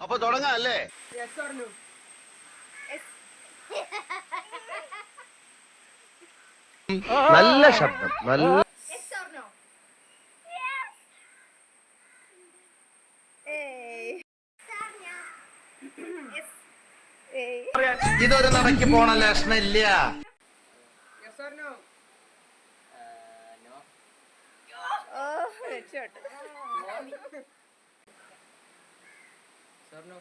അപ്പൊ തുടങ്ങാം അല്ലേ? നല്ല ശബ്ദം നല്ല? ഇതൊരു നടക്ക് പോണ ലക്ഷണില്ല Yes or no?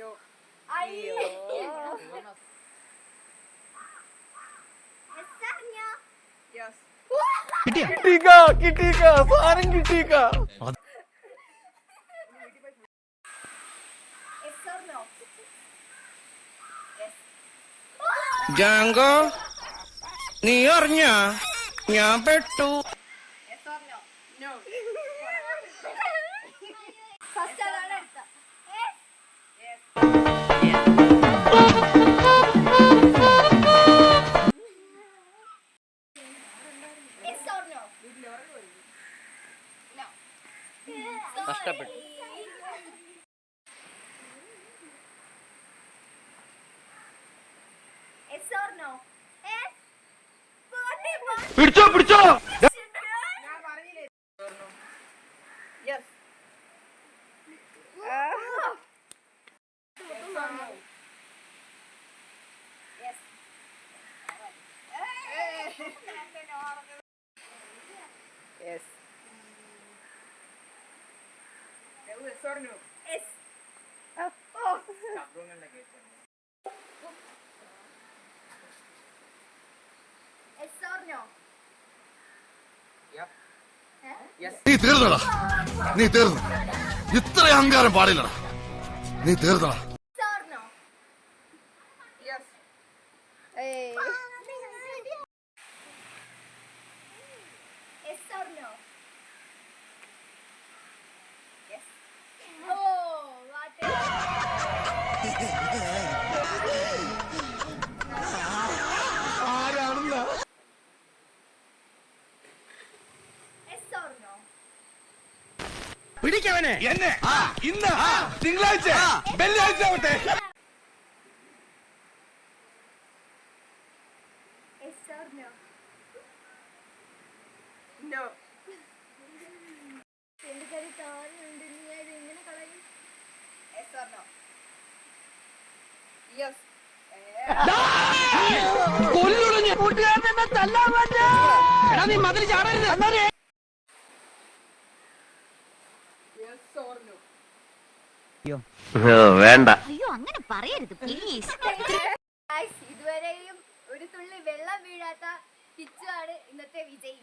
No. Yes. കിട്ടിക്ക കിട്ടിക്ക സാധനം no? ജാങ്കോ നീ അറിഞ്ഞ? ഞാൻ പെട്ടു. Yes കഷ്ടപ്പെട്ടു. Yes or no? Yes. പോട്ടെ, പോട്ടെ. പിടിച്ചോ പിടിച്ചോ. Yes or no? Yes. Yes or no? Yes. Yes. Yes or no? Yes. Yes or no? നീ തീർന്നടാ. നീ തീർന്നു. ഇത്ര അഹങ്കാരം പാടില്ലടാ. നീ തീർന്നടാ. പിടിക്കവനെ. എന്നെ. ഇന്ന് തിങ്കളാഴ്ച വെള്ളിയാഴ്ച ആവട്ടെ. Yes കൂട്ടുകാരൻ എന്നെ തല്ലാൻ താനുണ്ട് നീ മതിൽ ചാടരുത്. കളയും വേണ്ട. അയ്യോ അങ്ങനെ പറയരുത് പ്ലീസ് ഇതുവരെയും ഒരു തുള്ളി വെള്ളം വീഴാത്ത കിച്ചു ആണ് ഇന്നത്തെ വിജയി.